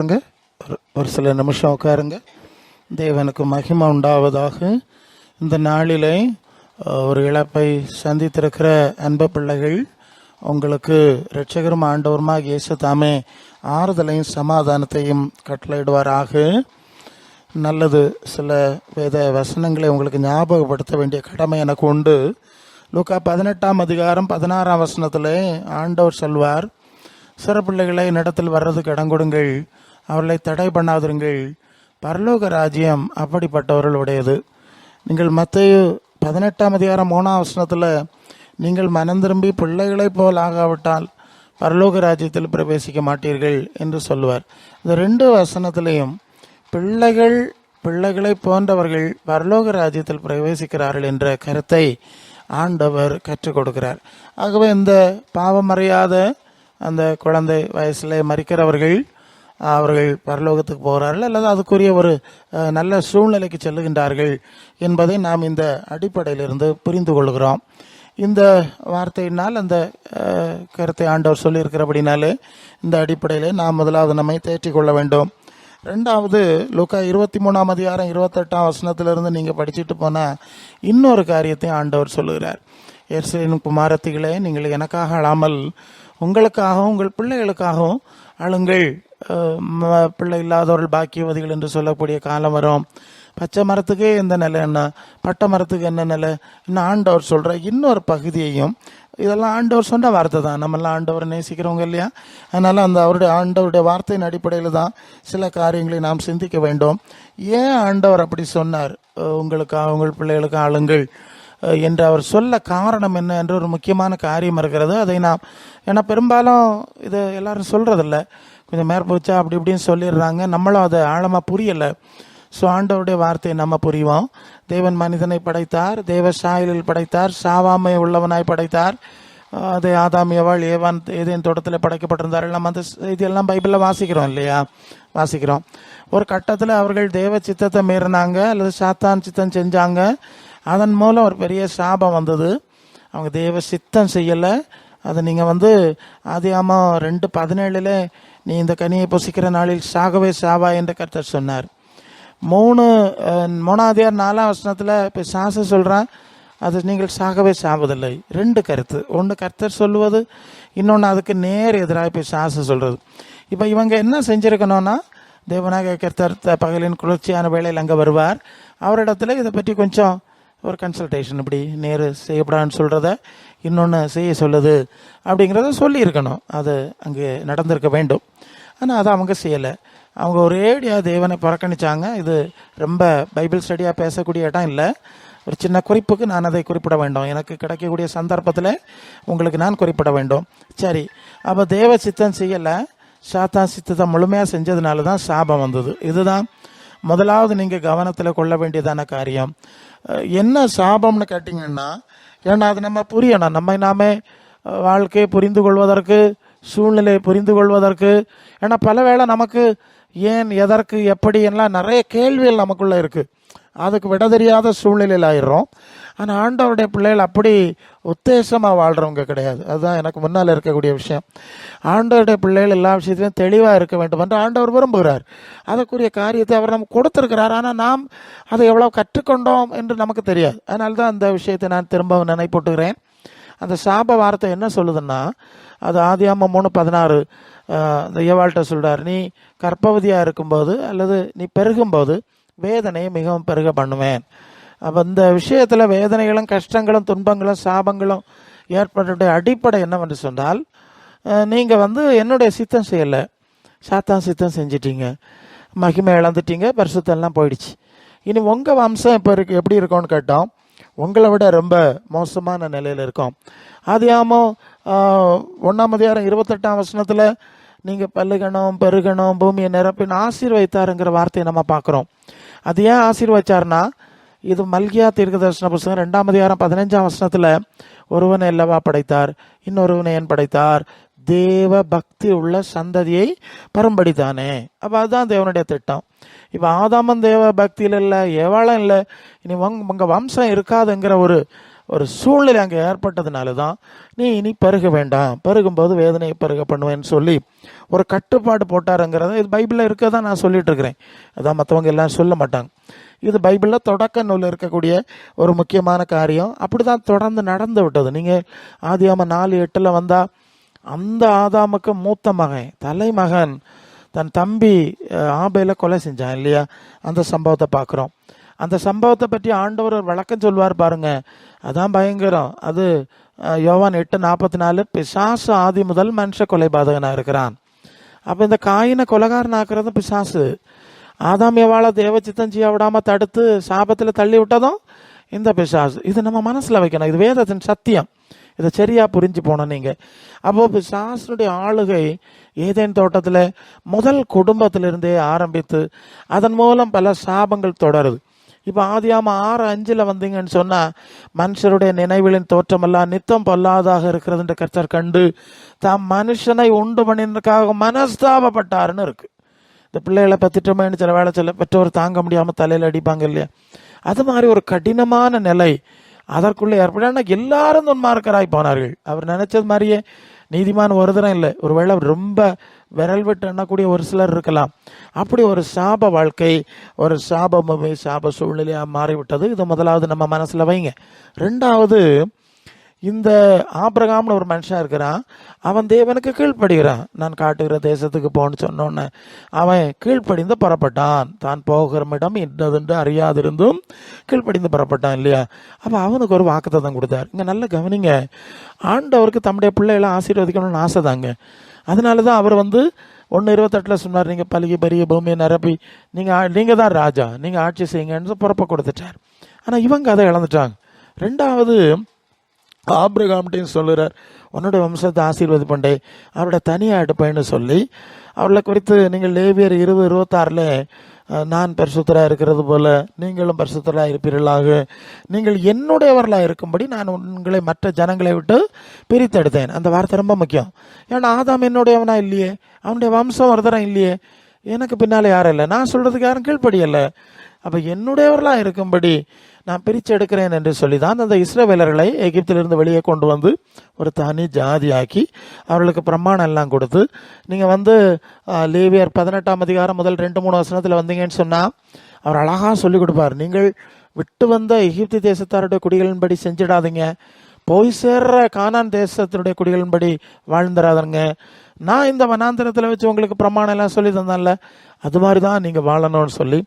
உட்காருங்க. ஒரு ஒரு சில நிமிஷம் உட்காருங்க. தேவனுக்கு மகிமை உண்டாவதாக இந்த நாளிலே ஒரு இழப்பை சந்தித்திருக்கிற அன்பு பிள்ளைகள் உங்களுக்கு இரட்சகரும் ஆண்டவருமாக இயேசு தாமே ஆறுதலையும் சமாதானத்தையும் கட்டளையிடுவாராக. நல்லது சில வேத வசனங்களை உங்களுக்கு ஞாபகப்படுத்த வேண்டிய கடமை எனக்கு உண்டு. லூக்கா பதினெட்டாம் அதிகாரம் பதினாறாம் வசனத்தில் ஆண்டவர் சொல்வார் சிறப்பிள்ளைகளை என்னிடத்தில் வர்றதுக்கு இடம் கொடுங்கள். அவர்களை தடை பண்ணாதிருங்கள். பரலோக ராஜ்யம் அப்படிப்பட்டவர்களுடையது நீங்கள் மத்திய பதினெட்டாம் அதிகாரம் மூணாம் வசனத்தில் நீங்கள் மனம் திரும்பி பிள்ளைகளைப் போல் ஆகாவிட்டால் பரலோக ராஜ்யத்தில் பிரவேசிக்க மாட்டீர்கள் என்று சொல்லுவார். இந்த ரெண்டு வசனத்திலையும் பிள்ளைகள் பிள்ளைகளை போன்றவர்கள் பரலோக ராஜ்யத்தில் பிரவேசிக்கிறார்கள் என்ற கருத்தை ஆண்டவர் கற்றுக் கொடுக்கிறார். ஆகவே இந்த பாவமறையாத அந்த குழந்தை வயசில் மறிக்கிறவர்கள் அவர்கள் பரலோகத்துக்கு போகிறார்கள் அல்லது அதுக்குரிய ஒரு நல்ல சூழ்நிலைக்கு செல்லுகின்றார்கள் என்பதை நாம் இந்த அடிப்படையிலிருந்து புரிந்து கொள்கிறோம். இந்த வார்த்தையினால் அந்த கருத்தை ஆண்டவர் சொல்லியிருக்கிறபடினாலே இந்த அடிப்படையில் நாம் முதலாவது நம்மை தேற்றிக் கொள்ள வேண்டும். ரெண்டாவது லூக்கா இருபத்தி மூணாம் அதிகாரம் இருபத்தெட்டாம் வசனத்திலிருந்து நீங்கள் படிச்சுட்டு போனால் இன்னொரு காரியத்தையும் ஆண்டவர் சொல்லுகிறார். எர்சலின் குமாரத்திகளே நீங்கள் எனக்காக அழாமல் உங்களுக்காகவும் உங்கள் பிள்ளைகளுக்காகவும் அழுங்கள். பிள்ளை இல்லாதவர்கள் பாக்கியவதிகள் என்று சொல்லக்கூடிய காலம் வரும். பச்சை மரத்துக்கே எந்த நிலை என்ன? பட்டை மரத்துக்கு என்ன நிலை? இன்னும் ஆண்டவர் சொல்கிற இன்னொரு பகுதியையும் இதெல்லாம் ஆண்டவர் சொன்ன வார்த்தை தான். நம்மெல்லாம் ஆண்டவர் நேசிக்கிறவங்க இல்லையா? அதனால் அந்த அவருடைய ஆண்டவருடைய வார்த்தையின் அடிப்படையில் தான் சில காரியங்களை நாம் சிந்திக்க வேண்டும். ஏன் ஆண்டவர் அப்படி சொன்னார்? அஹ் உங்களுக்காக உங்கள் பிள்ளைகளுக்கு ஆளுங்கள் என்று அவர் சொல்ல காரணம் என்ன என்ற ஒரு முக்கியமான காரியம் இருக்கிறது. அதை நாம் ஏன்னா பெரும்பாலும் இது எல்லாரும் சொல்கிறதில்ல கொஞ்சம் மேற்போச்சா அப்படி இப்படின்னு சொல்லிடுறாங்க. நம்மளும் அதை ஆழமாக புரியலை. ஸோ ஆண்டவருடைய வார்த்தையை நம்ம புரிவோம். தேவன் மனிதனை படைத்தார் தேவ சாயலில் படைத்தார் சாவாமை உள்ளவனாய் படைத்தார். அது ஆதாம் எவாள் ஏவான் ஏதேன் தோட்டத்தில் படைக்கப்பட்டிருந்தார்கள். நம்ம அந்த இதெல்லாம் பைபிளில் வாசிக்கிறோம் இல்லையா? வாசிக்கிறோம். ஒரு கட்டத்தில் அவர்கள் தேவ சித்தத்தை மீறினாங்க அல்லது சாத்தான் சித்தம் செஞ்சாங்க. அதன் மூலம் ஒரு பெரிய சாபம் வந்தது. அவங்க தேவ சித்தம் செய்யலை. அதை நீங்கள் வந்து ஆதியாமம் ரெண்டு பதினேழுல நீ இந்த கனியை புசிக்கிற நாளில் சாகவே சாவா என்று கர்த்தர் சொன்னார். மூணு மூணாவதியார் நாலாம் வசனத்தில் இப்போ சாச சொல்கிறான் அது நீங்கள் சாகவே சாவதில்லை. ரெண்டு கருத்து. ஒன்று கர்த்தர் சொல்லுவது இன்னொன்று அதுக்கு நேர் எதிராக இப்போ சாச சொல்கிறது இப்போ இவங்க என்ன செஞ்சுருக்கணும்னா தேவனாக கர்த்தர் பகலின் குளிர்ச்சியான வேலையில் அங்கே வருவார். அவரிடத்துல இதை பற்றி கொஞ்சம் ஒரு கன்சல்டேஷன் இப்படி நேரு செய்யப்படான்னு சொல்கிறத இன்னொன்று செய்ய சொல்லுது அப்படிங்கிறத சொல்லியிருக்கணும். அது அங்கே நடந்திருக்க வேண்டும். ஆனால் அதை அவங்க செய்யலை. அவங்க ஒரேடியாக தேவனை புறக்கணிச்சாங்க. இது ரொம்ப பைபிள் ஸ்டடியாக பேசக்கூடிய இடம் இல்லை. ஒரு சின்ன குறிப்புக்கு நான் அதை குறிப்பிட வேண்டும். எனக்கு கிடைக்கக்கூடிய சந்தர்ப்பத்தில் உங்களுக்கு நான் குறிப்பிட வேண்டும். சரி அப்போ தேவ சித்தம் செய்யலை. சாத்தான் சித்தத்தை முழுமையாக செஞ்சதுனால தான் சாபம் வந்தது. இதுதான் முதலாவது நீங்கள் கவனத்தில் கொள்ள வேண்டியதான காரியம். என்ன சாபம்னு கேட்டிங்கன்னா ஏன்னா அது நம்ம புரியணும். நம்மை நாமே வாழ்க்கையை புரிந்து கொள்வதற்கு சூழ்நிலையை புரிந்து கொள்வதற்கு ஏன்னா பல வேளை நமக்கு ஏன் எதற்கு எப்படி எல்லாம் நிறைய கேள்விகள் நமக்குள்ளே இருக்குது அதுக்கு விட தெரியாத சூழ்நிலையில் ஆயிடுறோம். ஆனால் ஆண்டவருடைய பிள்ளைகள் அப்படி உத்தேசமாக வாழ்கிறவங்க கிடையாது. அதுதான் எனக்கு முன்னால் இருக்கக்கூடிய விஷயம். ஆண்டவருடைய பிள்ளைகள் எல்லா விஷயத்திலையும் தெளிவாக இருக்க வேண்டும் என்று ஆண்டவர் விரும்புகிறார். அதற்குரிய காரியத்தை அவர் நமக்கு கொடுத்துருக்கிறார். ஆனால் நாம் அதை எவ்வளோ கற்றுக்கொண்டோம் என்று நமக்கு தெரியாது. அதனால தான் அந்த விஷயத்தை நான் திரும்பவும் நினைப்பூட்டுகிறேன். அந்த சாப வார்த்தை என்ன சொல்லுதுன்னா அது ஆதியாம மூணு பதினாறு இந்த ஏவாள்கிட்ட சொல்கிறார் நீ கர்ப்பவதியாக இருக்கும்போது அல்லது நீ பெருகும்போது வேதனையை மிகவும் பெருக பண்ணுவேன். அப்போ இந்த விஷயத்தில் வேதனைகளும் கஷ்டங்களும் துன்பங்களும் சாபங்களும் ஏற்பட்ட அடிப்படை என்னவென்று சொன்னால் நீங்கள் வந்து என்னுடைய சித்தம் செய்யலை. சாத்தான் சித்தம் செஞ்சிட்டீங்க. மகிமை இழந்துட்டீங்க. பரிசுத்தெல்லாம் போயிடுச்சு. இனி உங்கள் வம்சம் இப்போ இருக்கு எப்படி இருக்கும்னு கேட்டோம். உங்களை விட ரொம்ப மோசமான நிலையில் இருக்கும். ஆதியாமோ ஒன்றாம் அதிகாரம் இருபத்தெட்டாம் வசனத்தில் நீங்கள் பல்லுகணும் பெருகணும் பூமியை நிரப்பின்னு ஆசீர்வைத்தாருங்கிற வார்த்தையை நம்ம பார்க்குறோம். அது ஏன் ஆசீர்வச்சார்னா இது மல்கியா தீர்க்கதர்சன புஸ்தகம். ரெண்டாம் அதிகாரம் பதினஞ்சாம் வசனத்தில் ஒருவனை அல்லவா படைத்தார்? இன்னொருவனை ஏன் படைத்தார்? தேவ பக்தி உள்ள சந்ததியை பரம்படித்தானே அப்போ அதுதான் தேவனுடைய திட்டம். இப்போ ஆதாமன் தேவ பக்தியில் இல்லை ஏவாளும் இல்லை இனி வங் உங்கள் வம்சம் இருக்காதுங்கிற ஒரு ஒரு சூழ்நிலை அங்கே ஏற்பட்டதுனால தான் நீ இனி பருக வேண்டாம். பருகும்போது வேதனையை பருக பண்ணுவேன்னு சொல்லி ஒரு கட்டுப்பாடு போட்டாருங்கிறத இது பைபிளில் இருக்க தான் நான் சொல்லிட்டு இருக்கிறேன். அதான் மற்றவங்க எல்லாம் சொல்ல மாட்டாங்க. இது பைபிளில் தொடக்க நூலில் இருக்கக்கூடிய ஒரு முக்கியமான காரியம். அப்படி தான் தொடர்ந்து நடந்து விட்டது. நீங்கள் ஆதியாம நாலு எட்டில் வந்தால் அந்த ஆதாமுக்கு மூத்த மகன் தலைமகன் தன் தம்பி ஆபையில் கொலை செஞ்சான் இல்லையா? அந்த சம்பவத்தை பார்க்குறோம். அந்த சம்பவத்தை பற்றி ஆண்டவர் விளக்கம் சொல்வார் பாருங்க. அதான் பயங்கரம். அது யோவான் எட்டு நாற்பத்தி நாலு பிசாசு ஆதி முதல் மனுஷ கொலைபாதகனாக இருக்கிறான். அப்போ இந்த காயினை கொலகாரன் ஆக்குறது பிசாசு. ஆதாம் எவாளை தேவச்சித்தம் செய்ய விடாம தடுத்து சாபத்தில் தள்ளி விட்டதும் இந்த பிசாசு. இது நம்ம மனசில் வைக்கணும். இது வேதத்தின் சத்தியம். இதை சரியா புரிஞ்சு போனோம் நீங்கள் அப்போ பிசாசனுடைய ஆளுகை ஏதேன் தோட்டத்தில் முதல் குடும்பத்திலிருந்தே ஆரம்பித்து அதன் மூலம் பல சாபங்கள் தொடருது. இப்போ ஆதியாம ஆறு அஞ்சில் வந்தீங்கன்னு சொன்னால் மனுஷருடைய நினைவுகளின் தோற்றமெல்லாம் நித்தம் பொல்லாதாக இருக்கிறதுன்ற கர்த்தர் கண்டு தாம் மனுஷனை உண்டு பண்ணினதுக்காக மனஸ்தாபப்பட்டாருன்னு இருக்குது இந்த பிள்ளைகளை பத்திட்டோமேன்னு சில வேலை சில பெற்றோர் தாங்க முடியாமல் தலையில் அடிப்பாங்க இல்லையா? அது மாதிரி ஒரு கடினமான நிலை அதற்குள்ளே ஏற்பட எல்லாரும் துன்மார்க்கராய் போனார்கள். அவர் நினைச்சது மாதிரியே நீதிமான் ஒரு தரம் இல்லை. ஒருவேளை ரொம்ப விரல் விட்டு எண்ணக்கூடிய ஒரு சிலர் இருக்கலாம். அப்படி ஒரு சாப வாழ்க்கை ஒரு சாபமே சாப சூழ்நிலையாக மாறிவிட்டது. இது முதலாவது நம்ம மனசில் வைங்க. ரெண்டாவது இந்த ஆபிரகாம்னு ஒரு மனுஷன் இருக்கிறான். அவன் தேவனுக்கு கீழ்ப்படுகிறான். நான் காட்டுகிற தேசத்துக்கு போன்னு சொன்னோன்னே அவன் கீழ்ப்படிந்து புறப்பட்டான். தான் போகிற இடம் இன்னதென்று அறியாதிருந்தும் கீழ்ப்படிந்து புறப்பட்டான் இல்லையா? அப்போ அவனுக்கு ஒரு வாக்குத்தத்தம் கொடுத்தார். இங்கே நல்ல கவனிங்க. ஆண்டவருக்கு தம்முடைய பிள்ளைகளை ஆசீர்வதிக்கணும்னு ஆசை தாங்க. அதனால தான் அவர் வந்து ஒன்று இருபத்தெட்டில் சொன்னார் நீங்கள் பழகி பெரிய பூமியை நிரப்பி நீங்கள் நீங்கள் தான் ராஜா நீங்கள் ஆட்சி செய்யுங்கன்னு புறப்ப கொடுத்துட்டார். ஆனால் இவங்க அதை இழந்துட்டாங்க. ரெண்டாவது ஆபிரகாம்கிட்டையும் சொல்லுகிறார் உன்னோட வம்சத்தை ஆசீர்வாதி பண்ணே அவரோட தனியாக எடுப்பேன்னு சொல்லி அவளை குறித்து நீங்கள் லேவியர் இருபது இருபத்தாறில் நான் பரிசுத்தராக இருக்கிறது போல நீங்களும் பரிசுத்தராக இருப்பீர்களாக. நீங்கள் என்னுடையவர்களாக இருக்கும்படி நான் உங்களை மற்ற ஜனங்களை விட்டு பிரித்தெடுத்தேன். அந்த வார்த்தை ரொம்ப முக்கியம். ஏன்னா ஆதாம் என்னுடையவனா இல்லையே? அவனுடைய வம்சம் ஒருத்தரம் இல்லையே? எனக்கு பின்னால் யாரும் இல்லை. நான் சொல்கிறதுக்கு யாரும் கீழ்ப்படியலை. அப்போ என்னுடையவர்களாக இருக்கும்படி நான் பிரித்து எடுக்கிறேன் என்று சொல்லி தான் அந்த இஸ்ரவேலர்களை எகிப்திலிருந்து வெளியே கொண்டு வந்து ஒரு தனி ஜாதியாக்கி அவர்களுக்கு பிரமாணம் எல்லாம் கொடுத்து நீங்கள் வந்து லேவியர் பதினெட்டாம் அதிகாரம் முதல் ரெண்டு மூணு வசனத்தில் வந்தீங்கன்னு சொன்னால் அவர் அழகாக சொல்லி கொடுப்பார். நீங்கள் விட்டு வந்த எகிப்து தேசத்தாருடைய குடிகளின்படி செஞ்சிடாதீங்க. போய் சேர்ற கானான் தேசத்தினுடைய குடிகளின்படி வாழ்ந்துடாதங்க. நான் இந்த வனாந்திரத்தில் வச்சு உங்களுக்கு பிரமாணம் எல்லாம் சொல்லி தந்தேன்ல. அது மாதிரி தான் நீங்கள் வாழணும்னு சொல்லி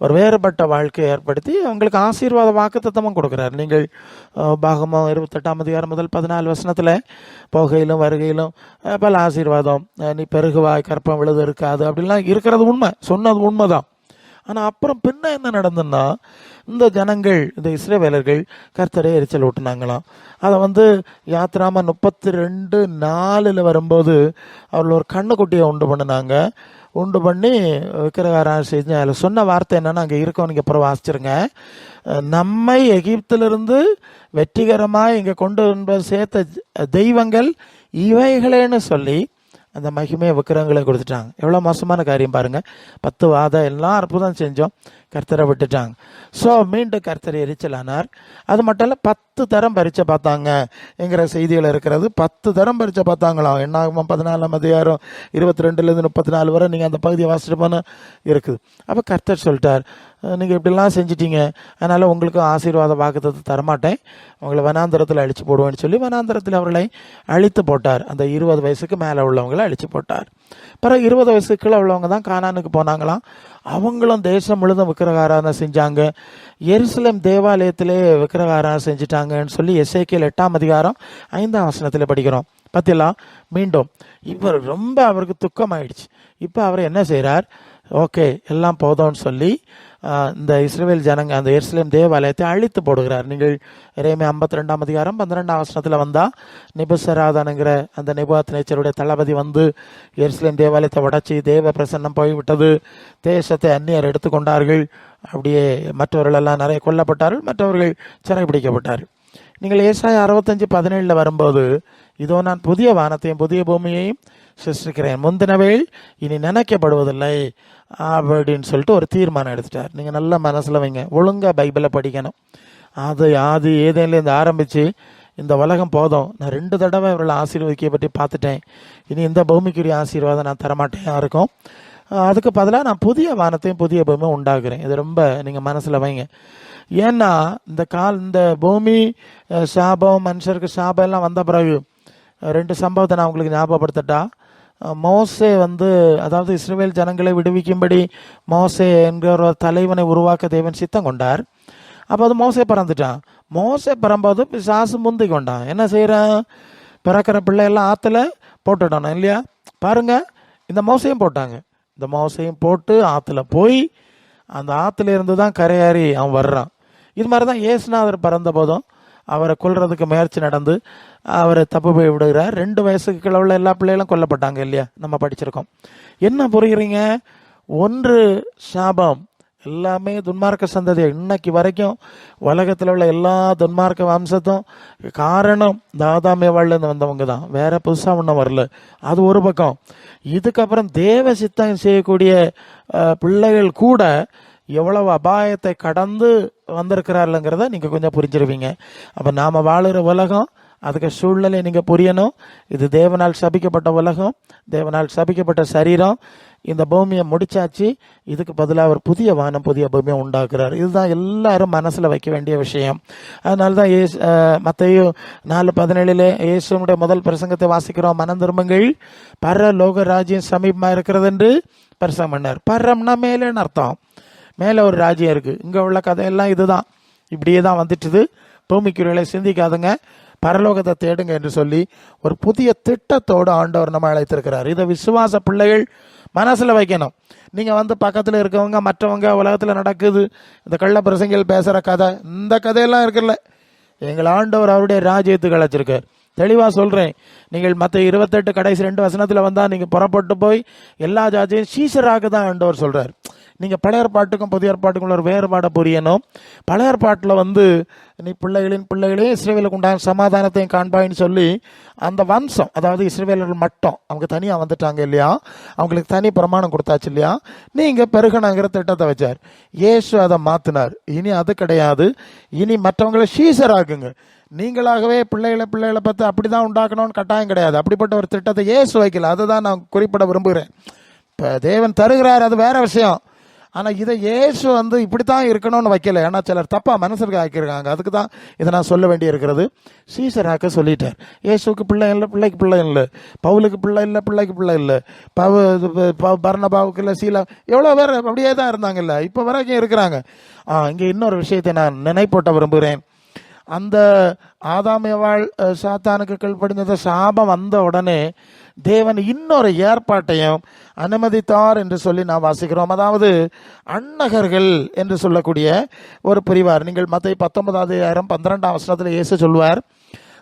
ஒரு வேறுபட்ட வாழ்க்கையை ஏற்படுத்தி அவங்களுக்கு ஆசீர்வாத வாக்குத்தத்தமும் கொடுக்குறாரு. நீங்கள் அஹ், இருபத்தெட்டாம் அதிகாரம் முதல் பதினாலு வசனத்தில் போகையிலும் வருகையிலும் பல ஆசீர்வாதம் நீ பெருகுவாய் கற்பம் விழுது இருக்காது அப்படிலாம் இருக்கிறது உண்மை சொன்னது உண்மை தான் ஆனால் அப்புறம் பின்ன என்ன நடந்ததுன்னா இந்த ஜனங்கள் இந்த இஸ்ரேவேலர்கள் கர்த்தரை எரிச்சல் ஊட்டினாங்களாம். அதை வந்து யாத்திராமல் முப்பத்தி ரெண்டு நாலில் வரும்போது அவர்கள் ஒரு கண்ணுக்குட்டியை உண்டு பண்ணினாங்க. உண்டு பண்ணி விக்கிரகாரம் செஞ்சு அதில் சொன்ன வார்த்தை என்னென்னா அங்கே இருக்கோம் நீங்கள் அப்புறம் வாசிச்சிருங்க நம்மை எகிப்திலிருந்து வெற்றிகரமாக இங்கே கொண்டு வந்து சேர்த்த தெய்வங்கள் இவைகளேன்னு சொல்லி அந்த மகிமையை விக்கிரங்களை கொடுத்துட்டாங்க. எவ்வளோ மோசமான காரியம் பாருங்கள் பத்து வாதம் எல்லாம் அற்புதம் செஞ்சோம். கர்த்தரை விட்டுட்டாங்க. ஸோ மீண்டும் கர்த்தரை எரிச்சலானார். அது மட்டும் இல்லை பத்து பத்து தரம் பரீட்சை பார்த்தாங்க என்கிற செய்திகள் இருக்கிறது. பத்து தரம் பரீட்சை பார்த்தாங்களாம். என்னாகுமா? பதினாலாம் அதிகாரம் இருபத்தி ரெண்டுலேருந்து முப்பத்தி நாலு வரை நீங்கள் அந்த பகுதியை வாசிட்டு போன இருக்குது. அப்போ கர்த்தர் சொல்லிட்டார் நீங்கள் இப்படிலாம் செஞ்சிட்டீங்க. அதனால் உங்களுக்கு ஆசீர்வாத வாக்குத்தத்தை தரமாட்டேன். உங்களை வனாந்தரத்தில் அழித்து போடுவேன்னு சொல்லி வனாந்தரத்தில் அவர்களை அழித்து போட்டார். அந்த இருபது வயசுக்கு மேலே உள்ளவங்களை அழித்து போட்டார். பிறகு இருபது வயசுக்குள்ளே உள்ளவங்க தான் கானானுக்கு போனாங்களாம். அவங்களும் தேசம் முழுதும் விக்கிரகாராதனை செஞ்சாங்க. எருசலேம் தேவாலயத்திலே விக்கிரகாராதனை செஞ்சுட்டாங்கன்னு சொல்லி எஸ்ஐகேல் எட்டாம் அதிகாரம் ஐந்தாம் வசனத்தில் படிக்கிறோம். பார்த்தீங்களா மீண்டும் இவர் ரொம்ப அவருக்கு துக்கமாயிடுச்சு. இப்போ அவர் என்ன செய்கிறார் ஓகே எல்லாம் போதும்னு சொல்லி இந்த இஸ்ரேல் ஜனங்க அந்த எருசலேம் தேவாலயத்தை அழித்து போடுகிறார் நீங்கள் இறைமை ஐம்பத்தி ரெண்டாம் அதிகாரம் பன்னிரெண்டாம் வசனத்தில் வந்தால் நிபுசராதனுங்கிற அந்த நிபுவாத் நேச்சருடைய தளபதி வந்து எருசலேம் தேவாலயத்தை உடைச்சி தேவ பிரசன்னம் போய்விட்டது தேசத்தை அந்நியர் எடுத்துக்கொண்டார்கள் அப்படியே மற்றவர்களெல்லாம் நிறைய கொல்லப்பட்டார்கள் மற்றவர்கள் சிறை பிடிக்கப்பட்டார்கள் நீங்கள் ஏசாய அறுபத்தஞ்சு பதினேழில் வரும்போது இதோ நான் புதிய வானத்தையும் புதிய பூமியையும் சிருஷ்டிக்கிறேன் முந்தினவேள் இனி நினைக்கப்படுவதில்லை அப்படின்னு சொல்லிட்டு ஒரு தீர்மானம் எடுத்துட்டார். நீங்கள் நல்ல மனசில் வைங்க. ஒழுங்காக பைபிளை படிக்கணும். அது அது ஏதேலேருந்து ஆரம்பித்து இந்த உலகம் போதும். நான் ரெண்டு தடவை இவர்களை ஆசீர்வதிக்க பற்றி பார்த்துட்டேன். இனி இந்த பூமிக்குரிய ஆசீர்வாதம் நான் தரமாட்டேன் யாருக்கும் அதுக்கு பதிலாக நான் புதிய வானத்தையும் புதிய பூமியும் உண்டாக்குறேன். இது ரொம்ப நீங்கள் மனசில் வைங்க. ஏன்னா இந்த கால் இந்த பூமி சாபம் மனுஷருக்கு சாபம் எல்லாம் வந்த பிறகு ரெண்டு சம்பவத்தை நான் உங்களுக்கு ஞாபகப்படுத்தட்டா? மோசே வந்து அதாவது இஸ்ரேல் ஜனங்களை விடுவிக்கும்படி மோசே என்கிற ஒரு தலைவனை உருவாக்க தேவன் சித்தம் கொண்டார். அப்போ அது மோசே பறந்துட்டான். மோசே பறம்போது சாசு முந்தி கொண்டான். என்ன செய்கிறான் பிறக்கிற பிள்ளையெல்லாம் ஆற்றுல போட்டுட்டானோ இல்லையா? பாருங்க இந்த மோசையும் போட்டாங்க. இந்த மோசையும் போட்டு ஆற்றுல போய் அந்த ஆற்றுல இருந்து தான் கரையாறி அவன் வர்றான். இது மாதிரி தான் ஏசுநாதர் பறந்த போதும் அவரை கொல்றதுக்கு முயற்சி நடந்து அவரை தப்பு போய் விடுகிறார். ரெண்டு வயசுக்கு கீழே உள்ள எல்லா பிள்ளைகளும் கொல்லப்பட்டாங்க இல்லையா? நம்ம படிச்சிருக்கோம். என்ன புரியுறீங்க? ஒன்று சாபம். எல்லாமே துன்மார்க்க சந்ததி இன்னைக்கு வரைக்கும் உலகத்தில் உள்ள எல்லா துன்மார்க்க வம்சத்தும் காரணம் தாதாமேவாள்லேருந்து வந்தவங்க தான். வேற புதுசாக ஒன்றும் வரல. அது ஒரு பக்கம். இதுக்கப்புறம் தேவ சித்தம் செய்யக்கூடிய பிள்ளைகள் கூட எவ்வளவு அபாயத்தை கடந்து வந்திருக்கிறாருங்கிறத நீங்கள் கொஞ்சம் புரிஞ்சிருவீங்க. அப்போ நாம் வாழுகிற உலகம் அதுக்கு சூழ்நிலை நீங்கள் புரியணும். இது தேவனால் சபிக்கப்பட்ட உலகம் தேவனால் சபிக்கப்பட்ட சரீரம். இந்த பூமியை முடிச்சாச்சு. இதுக்கு பதிலாக அவர் புதிய வானம் புதிய பூமியை உண்டாக்குறார். இதுதான் எல்லாரும் மனசில் வைக்க வேண்டிய விஷயம். அதனால தான் ஏசு மற்றையும் நாலு பதினேழுல இயேசுனுடைய முதல் பிரசங்கத்தை வாசிக்கிறோம். மனம் திரும்புங்கள். பர லோக ராஜ்யம் சமீபமாக இருக்கிறது என்று பிரசங்கம் பண்ணார். பரம்னா மேலேன்னு அர்த்தம். மேலே ஒரு ராஜ்யம் இருக்குது இங்கே உள்ள கதையெல்லாம் இதுதான். இப்படியே தான் வந்துட்டுது. பூமிக்குரியலை சிந்திக்காதுங்க. பரலோகத்தை தேடுங்க என்று சொல்லி ஒரு புதிய திட்டத்தோடு ஆண்டவர் நம்ம அழைத்திருக்கிறார். இதை விசுவாச பிள்ளைகள் மனசில் வைக்கணும். நீங்கள் வந்து பக்கத்தில் இருக்கவங்க மற்றவங்க உலகத்தில் நடக்குது இந்த கள்ள பிரசங்கிகள் பேசுகிற கதை இந்த கதையெல்லாம் இருக்குல்ல. எங்கள் ஆண்டவர் அவருடைய ராஜ்யத்துக்கு அழைச்சிருக்கார். தெளிவாக சொல்கிறேன் நீங்கள் மற்ற இருபத்தெட்டு கடைசி ரெண்டு வசனத்தில் வந்தால் நீங்கள் புறப்பட்டு போய் எல்லா ஜாதியும் சீசராக தான் ஆண்டவர் சொல்கிறார் நீங்கள் பழைய ஏற்பாட்டுக்கும் புதிய ஏற்பாட்டுக்கும் உள்ள ஒரு வேறுபாடை புரியணும். பழைய ஏற்பாட்டில் வந்து நீ பிள்ளைகளின் பிள்ளைகளையும் இஸ்ரேவேலுக்கு உண்டான சமாதானத்தையும் காண்பாயின்னு சொல்லி அந்த வம்சம் அதாவது இஸ்ரேவேலர்கள் மட்டும் அவங்க தனியாக வந்துட்டாங்க இல்லையா? அவங்களுக்கு தனி பிரமாணம் கொடுத்தாச்சு இல்லையா? நீங்கள் பெருகணுங்கிற திட்டத்தை வச்சார். இயேசு அதை மாற்றினார் இனி அது கிடையாது. இனி மற்றவங்களை சீசராக்குங்க. நீங்களாகவே பிள்ளைகளை பிள்ளைகளை பார்த்து அப்படி தான் உண்டாக்கணும்னு கட்டாயம் கிடையாது. அப்படிப்பட்ட ஒரு திட்டத்தை இயேசு வைக்கல. அதை தான் நான் குறிப்பிட விரும்புகிறேன். இப்போ தேவன் தருகிறார் அது வேற விஷயம். ஆனால் இதை ஏசு வந்து இப்படி தான் இருக்கணும்னு வைக்கல. ஏன்னா சிலர் தப்பாக மனசுக்கு ஆக்கியிருக்காங்க. அதுக்கு தான் இதை நான் சொல்ல வேண்டி இருக்கிறது சீசராக்க சொல்லிட்டார். ஏசுக்கு பிள்ளை இல்லை பிள்ளைக்கு பிள்ளை இல்லை. பவுலுக்கு பிள்ளை இல்லை பிள்ளைக்கு பிள்ளை இல்லை. பவு இது இல்லை சீலா எவ்வளோ பேர் அப்படியே தான் இருந்தாங்கல்ல இப்போ வரைக்கும் இருக்கிறாங்க. ஆ இங்கே இன்னொரு விஷயத்தை நான் நினைப்போட்ட விரும்புகிறேன். அந்த ஆதாமேவாள் சாத்தானுக்கு கீழ்ப்படிஞ்ச சாபம் வந்த உடனே தேவன் இன்னொரு ஏற்பாட்டையும் அனுமதித்தார் என்று சொல்லி நாம் வாசிக்கிறோம். அதாவது அன்னகர்கள் என்று சொல்லக்கூடிய ஒரு பிரிவார். நீங்கள் மற்ற பத்தொன்பதாவது ஆயிரம் பன்னிரெண்டாம் வருஷத்தில் இயேசு சொல்வார்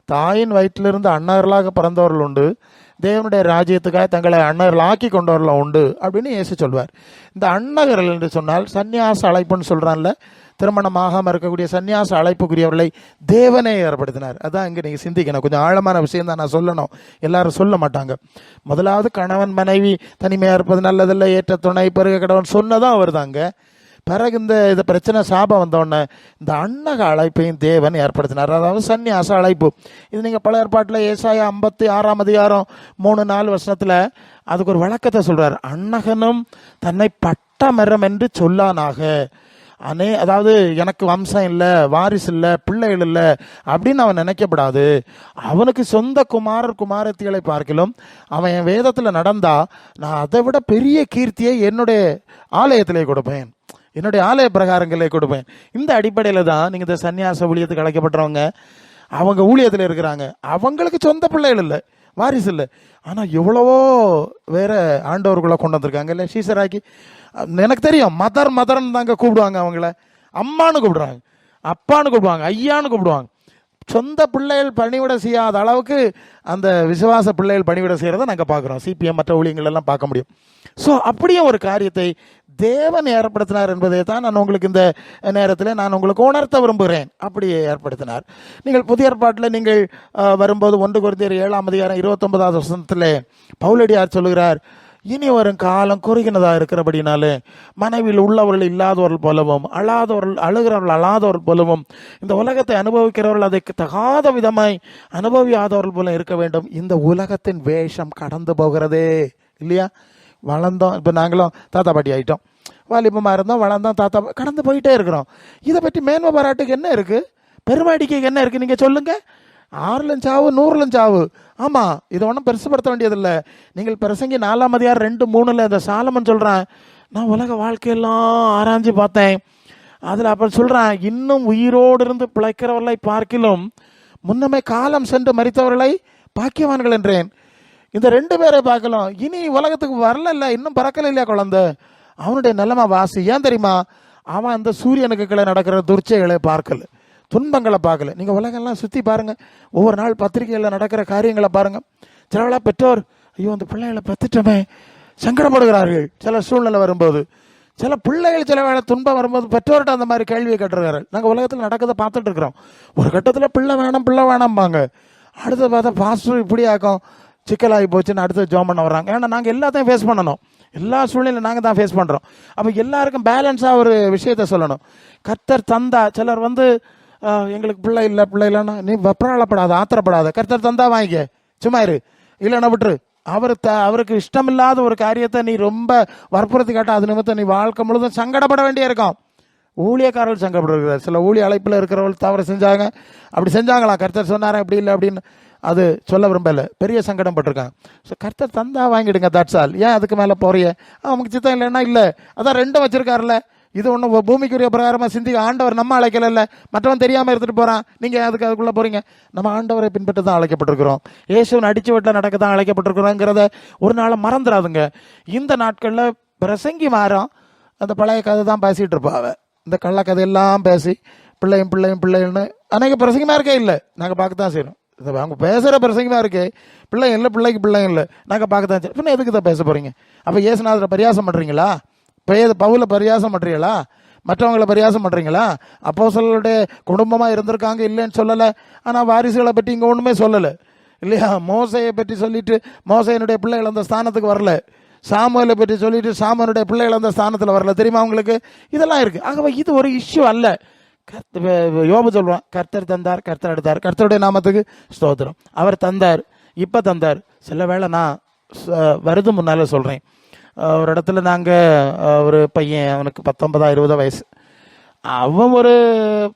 தாயின் வயிற்றிலிருந்து அன்னர்களாக பிறந்தவர்கள் உண்டு. தேவனுடைய ராஜ்யத்துக்காக தங்களை அன்னர்கள் ஆக்கி கொண்டவர்கள் உண்டு. அப்படின்னு இயேசு சொல்வார். இந்த அன்னகர்கள் என்று சொன்னால் சந்நியாச அழைப்புன்னு சொல்கிறான்ல திருமணமாகாமல் இருக்கக்கூடிய சந்நியாச அழைப்புக்குரியவர்களை தேவனே ஏற்படுத்தினார். அதான் இங்கே நீங்கள் சிந்திக்கணும். கொஞ்சம் ஆழமான விஷயம் தான் நான் சொல்லணும். எல்லாரும் சொல்ல மாட்டாங்க. முதலாவது கணவன் மனைவி தனிமையாக இருப்பது நல்லதில்லை. ஏற்ற துணை பிறகு கடவன் சொன்னதான் அவர் தாங்க பிறகு இந்த இது பிரச்சனை சாபம் வந்தோடனே இந்த அன்னக அழைப்பையும் தேவன் ஏற்படுத்தினார். அதாவது சந்நியாச அழைப்பு. இது நீங்கள் பல ஏற்பாட்டில் ஏசாயா ஐம்பத்தி ஆறாம் அதிகாரம் மூணு நாலு வருஷத்தில் அதுக்கு ஒரு வழக்கத்தை சொல்கிறார் அன்னகனும் தன்னை பட்டமரம் என்று சொல்லானாக. அனே அதாவது எனக்கு வம்சம் இல்லை வாரிசு இல்லை பிள்ளைகள் இல்லை அப்படின்னு அவன் நினைக்கப்படாது. அவனுக்கு சொந்த குமாரர் குமாரத்திகளை பார்க்கிலும் அவன் என் வேதத்தில் நடந்தா நான் அதை விட பெரிய கீர்த்தியை என்னுடைய ஆலயத்திலே கொடுப்பேன். என்னுடைய ஆலய பிரகாரங்களே கொடுப்பேன். இந்த அடிப்படையில் தான் நீங்கள் இந்த சன்னியாச ஊழியத்துக்கு அழைக்கப்பட்டவங்க அவங்க ஊழியத்தில் இருக்கிறாங்க. அவங்களுக்கு சொந்த பிள்ளைகள் இல்லை. வாரிசு இல்லை. ஆனால் எவ்வளவோ வேற ஆண்டவர்களை கொண்டு வந்திருக்காங்க. இல்லை சீசராக்கி எனக்கு தெரியும் மதர் மதர்ன்னு தாங்க கூப்பிடுவாங்க அவங்கள. அம்மான்னு கூப்பிடுறாங்க. அப்பான்னு கூப்பிடுவாங்க. ஐயான்னு கூப்பிடுவாங்க. சொந்த பிள்ளைகள் பணிவிட செய்யாத அளவுக்கு அந்த விசுவாச பிள்ளைகள் பணிவிட செய்கிறத நாங்கள் பார்க்குறோம். சிபிஎம் மற்ற ஊழியங்கள் எல்லாம் பார்க்க முடியும். ஸோ அப்படியே ஒரு காரியத்தை தேவன் ஏற்படுத்தினார் என்பதை தான் நான் உங்களுக்கு இந்த நேரத்தில் நான் உங்களுக்கு உணர்த்த விரும்புகிறேன். அப்படியே ஏற்படுத்தினார். நீங்கள் புதிய ஏற்பாட்டில் நீங்கள் வரும்போது ஒன்று குருந்தியர் ஏழாம் அதிகாரம் இருபத்தொன்பதாவது வருஷத்தில் பவுலடியார் சொல்லுகிறார் இனி வரும் காலம் குறுகினதாக இருக்கிறபடினாலே மனைவியில் உள்ளவர்கள் இல்லாதவர்கள் போலவும் அழாதவர்கள் அழுகிறவர்கள் அழாதவர்கள் போலவும் இந்த உலகத்தை அனுபவிக்கிறவர்கள் அதை தகாத விதமாய் அனுபவியாதவர்கள் போல இருக்க வேண்டும். இந்த உலகத்தின் வேஷம் கடந்து போகிறதே. இல்லையா? வளர்ந்தோம். இப்போ நாங்களும் தாத்தா பாட்டி ஆகிட்டோம் வாலிபமாக இருந்தோம் வளர்ந்தோம் தாத்தா கடந்து போயிட்டே இருக்கிறோம். இதை பற்றி மேன்மை பாராட்டுக்கு என்ன இருக்குது பெருமாடிக்கு என்ன இருக்குது நீங்கள் சொல்லுங்கள் ஆறுலும் சாவு நூறுலும் சாவு. ஆமாம் இதை ஒன்றும் பெருசுப்படுத்த வேண்டியதில்லை. நீங்கள் பிரசங்கி நாலாம் அதிகாரம் ரெண்டு மூணில் இந்த சாலமன் சொல்கிறேன் நான் உலக வாழ்க்கையெல்லாம் ஆராய்ஞ்சு பார்த்தேன். அதில் அப்போ சொல்கிறேன் இன்னும் உயிரோடு இருந்து பிழைக்கிறவர்களை பார்க்கிலும் முன்னமே காலம் சென்று மறித்தவர்களை பாக்கியவான்கள் என்றேன். இந்த ரெண்டு பேரை பார்க்கலாம். இனி உலகத்துக்கு வரல இன்னும் பறக்கல இல்லையா குழந்தை? அவனுடைய நிலைமை வாசி. ஏன் தெரியுமா? அவன் அந்த சூரியனுக்கு கீழே நடக்கிற துர்ச்சைகளை பார்க்கல. துன்பங்களை பார்க்கல. நீங்கள் உலகெல்லாம் சுற்றி பாருங்கள் ஒவ்வொரு நாள் பத்திரிகையில் நடக்கிற காரியங்களை பாருங்கள் சிலவெல்லாம் பெற்றோர் ஐயோ அந்த பிள்ளைகளை பெற்றுட்டோமே சங்கடப்படுகிறார்கள். சில சூழ்நிலை வரும்போது. சில பிள்ளைகள் சில வேலை துன்பம் வரும்போது பெற்றோர்கிட்ட அந்த மாதிரி கேள்வியை கேட்டுருக்காரு நாங்கள் உலகத்தில் நடக்கிறத பார்த்துட்டு இருக்கிறோம். ஒரு கட்டத்தில் பிள்ளை வேணும் பிள்ளை வேணாம்பாங்க. அடுத்து பார்த்தா பாஸ்டர் இப்படி ஆக்கும். சிக்கலாகி போச்சுன்னு அடுத்து ஜோம் பண்ண வர்றாங்க. ஏன்னா நாங்கள் எல்லாத்தையும் ஃபேஸ் பண்ணணும். எல்லா சூழ்நிலையும் நாங்கள் தான் ஃபேஸ் பண்ணுறோம் அப்போ எல்லாருக்கும் பேலன்ஸாக ஒரு விஷயத்த சொல்லணும். கர்த்தர் தந்தா சிலர் வந்து எங்களுக்கு பிள்ளை இல்லை பிள்ளை இல்லைன்னா நீ வெப்பராளப்படாத ஆத்திரப்படாத. கர்த்தர் தந்தா வாங்கிக்க. சும்மா இரு. இல்லைன்னா விட்டுரு. அவர் த அவருக்கு இஷ்டமில்லாத ஒரு காரியத்தை நீ ரொம்ப வற்புறுத்தி காட்ட அது நிமித்தம் நீ வாழ்க்கை முழுதும் சங்கடப்பட வேண்டிய இருக்கும். ஊழியக்காரர்கள் சங்கடப்படுகிறார் சில ஊழிய அழைப்பில் இருக்கிறவர்கள் தவறு செஞ்சாங்க. அப்படி செஞ்சாங்களாம் கர்த்தர் சொன்னாரா? அப்படி இல்லை அப்படின்னு. அது சொல்ல விரும்பலை. பெரிய சங்கடம் பட்டிருக்கான் ஸோ கர்த்தர் தந்தா வாங்கிடுங்க தட்ஸ் ஆல் ஏன் அதுக்கு மேலே போறிய? அவனுக்கு சித்தம் இல்லைன்னா இல்லை. அதான் ரெண்டும் வச்சிருக்காருல்ல. இது ஒன்றும் பூமிக்குரிய பிரகாரமாக சிந்தி ஆண்டவர் நம்ம அழைக்கல மற்றவன் தெரியாமல் இருந்துட்டு போகிறான் நீங்கள் அதுக்கு அதுக்குள்ளே போகிறீங்க நம்ம ஆண்டவரை பின்பற்றி தான் அழைக்கப்பட்டிருக்கிறோம். இயேசுவன் அடிச்சு வீட்டில் நடக்க தான் அழைக்கப்பட்டிருக்கிறோங்கிறத ஒரு நாளை மறந்துடாதுங்க. இந்த நாட்களில் பிரசங்கி மாறும். அந்த பழைய கதை தான் பேசிகிட்டு இருப்பா இந்த கள்ளக்கதையெல்லாம் பேசி பிள்ளையும் பிள்ளையும் பிள்ளைன்னு அநேக பிரசங்கமாக இருக்கே இல்லை. நாங்கள் பார்க்க தான் செய்கிறோம் அவங்க பேசுகிற பிரசங்கமாக இருக்குது பிள்ளை இல்லை பிள்ளைக்கு பிள்ளை இல்லை. நாங்கள் பார்க்க தான் பின்ன எதுக்கு தான் பேச போகிறீங்க அப்போ ஏசுநாதரை பரியாசம் பண்ணுறீங்களா பேத பவுல பரியாசம் பண்ணுறீங்களா மற்றவங்கள பரியாசம் பண்ணுறீங்களா அப்போ சொல்லுடைய குடும்பமாக இருந்திருக்காங்க இல்லைன்னு சொல்லலை. ஆனால் வாரிசுகளை பற்றி இங்கே ஒன்றுமே சொல்லலை. இல்லையா? மோசையை பற்றி சொல்லிட்டு மோசையனுடைய பிள்ளைகள் அந்த ஸ்தானத்துக்கு வரல. சாமுவலை பற்றி சொல்லிட்டு சாமுவனுடைய பிள்ளைகள் அந்த ஸ்தானத்தில் வரல. தெரியுமா அவங்களுக்கு இதெல்லாம் இருக்குது ஆகவே இது ஒரு இஷ்யூ அல்ல. யோபு சொல்லுவான் கர்த்தர் தந்தார் கர்த்தர் எடுத்தார் கர்த்தருடைய நாமத்துக்கு ஸ்தோத்திரம். அவர் தந்தார் இப்போ தந்தார். சில வேளை நான் வருது முன்னால் சொல்கிறேன் ஒரு இடத்துல நாங்கள் ஒரு பையன் அவனுக்கு பத்தொன்பதா இருபதா வயசு. அவன் ஒரு